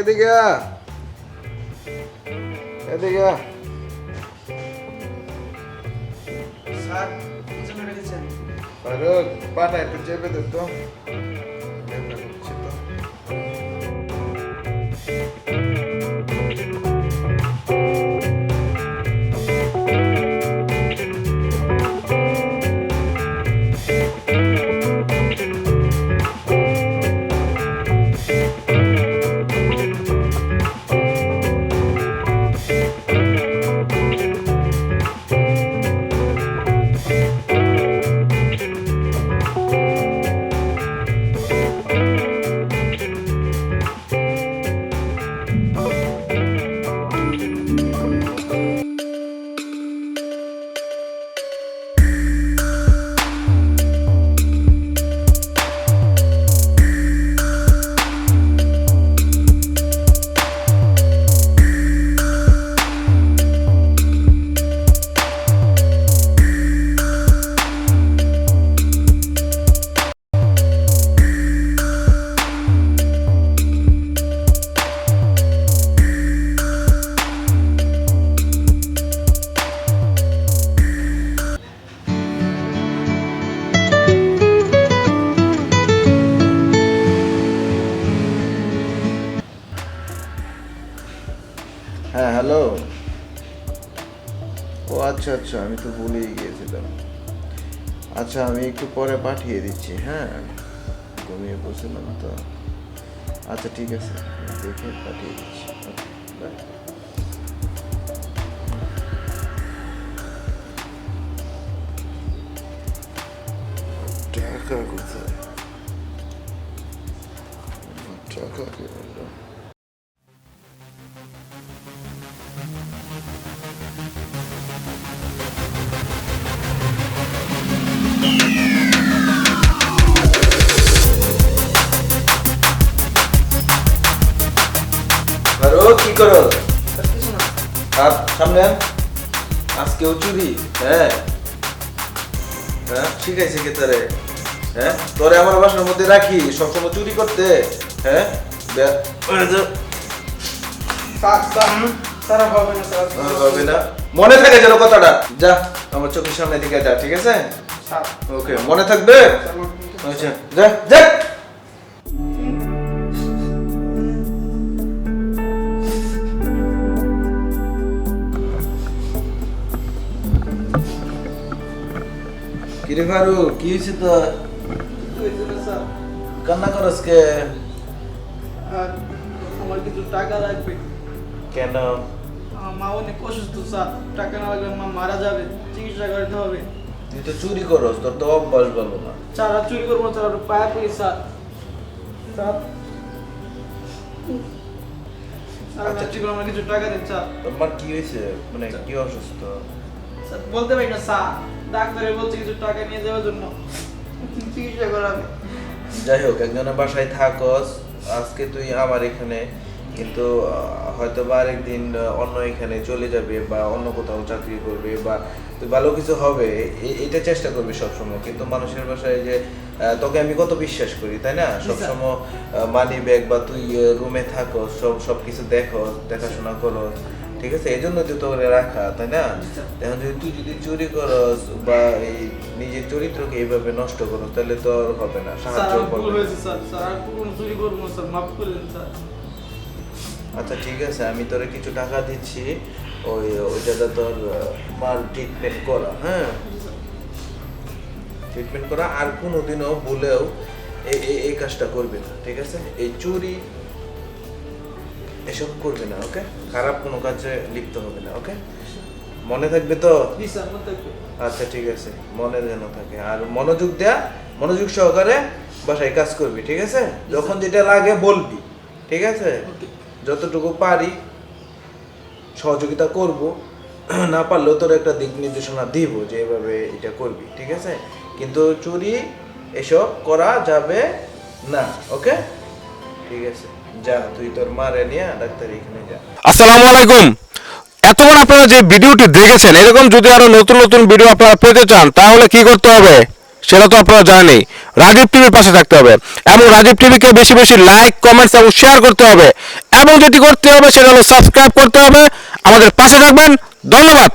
এদিকে। এদিকে ফারুক পাটা একটু চেপে দে হ্যাঁ হ্যালো ও আচ্ছা আচ্ছা আমি তো ভুলেই গিয়েছিলাম। আচ্ছা আমি একটু পরে পাঠিয়ে দিচ্ছি হ্যাঁ? ঘুমিয়ে বসেছিলাম তো। আচ্ছা ঠিক আছে দেখে পাঠিয়ে দিচ্ছি। টাকা কোথায়? টাকা কি কি করো? আর সামনে? আন। আজকেও চুরি? হ্যাঁ। হ্যাঁ ঠিক আছে কে তোরে? হ্যাঁ তোরে আমার বাসার মধ্যে রাখি সবসময় চুরি করতে। হ্যাঁ হবে না মনে থাকে যেন কথাটা। যা আমার চোখের সামনে দিকে যা ঠিক আছে? ওকে মনে থাকবে। আচ্ছা যা যা। কিরে ফারু কি হয়েছে তো কান্না করস কে? আমার কিছু টাকা লাগবে। কেন? মা অনেক অসুস্থ স্যার। টাকা না লাগলে মা মারা যাবে চিকিৎসা করতে হবে। তুই তো চুরি করস তোর তো অভ্যাস ভালো না। চুরি করব আর পায়া পড়ি স্যার। স্যার। আচ্ছা, চুরি না, কিছু টাকা দিন স্যার। তোর কি হয়েছে? মানে কি অসুস্থ? স্যার বলতে পারি না স্যার। ডাক্তারে বলছে কিছু টাকা নিয়ে যাওয়ার জন্য। চিকিৎসা করাবে। যাই হোক একজনের বাসায় থাকস আজকে তুই আমার এখানে কিন্তু হয়তো বা আরেকদিন অন্য এখানে চলে যাবে বা অন্য কোথাও চাকরি করবে বা তুই ভালো কিছু হবে। এটা চেষ্টা করবি সবসময়। কিন্তু মানুষের বাসায় যে তোকে আমি কত বিশ্বাস করি তাই না? সবসময় মানি ব্যাগ বা তুই রুমে থাকো সব সব কিছু দেখো দেখাশোনা করো ঠিক আছে? এই জন্য তো তোকে রাখা তাই না? এখন যদি তুই যদি চুরি করস বা এই নিজের চরিত্রকে এইভাবে নষ্ট করস তাহলে তো আর হবে না সাহায্য করবে চুরি স্যার। মাফ স্যার। আচ্ছা ঠিক আছে আমি তোরে কিছু টাকা দিচ্ছি। ওই ওই জায়গা তোর মার ট্রিটমেন্ট করা হ্যাঁ? ট্রিটমেন্ট করা আর কোনোদিনও বলেও এই এই- এই কাজটা করবে না ঠিক আছে? এই চুরি এসব করবে না ওকে খারাপ কোনো কাজে লিপ্ত হবে না ওকে মনে থাকবে তো? আচ্ছা ঠিক আছে। মনে যেন থাকে। আর মনোযোগ দেয়া মনোযোগ সহকারে বাসায় কাজ করবি ঠিক আছে? যখন যেটা লাগে বলবি ঠিক আছে? যতটুকু পারি সহযোগিতা করব। না পারলেও তোর একটা দিক নির্দেশনা দিব যে এভাবে এটা করবি ঠিক আছে? কিন্তু চুরি এসব করা যাবে না ওকে ঠিক আছে। যা আসসালামু আলাইকুম। এতক্ষণ আপনারা যে ভিডিওটি দেখেছেন, এরকম যদি আরও নতুন নতুন ভিডিও আপনারা পেতে চান, তাহলে কি করতে হবে? সেটা তো আপনারা জানেনই রাজীব টিভির পাশে থাকতে হবে। এবং রাজীব টিভিকে বেশি বেশি লাইক কমেন্টস এবং শেয়ার করতে হবে। এবং যেটি করতে হবে, সেটা হলো সাবস্ক্রাইব করতে হবে। আমাদের পাশে থাকবেন। ধন্যবাদ।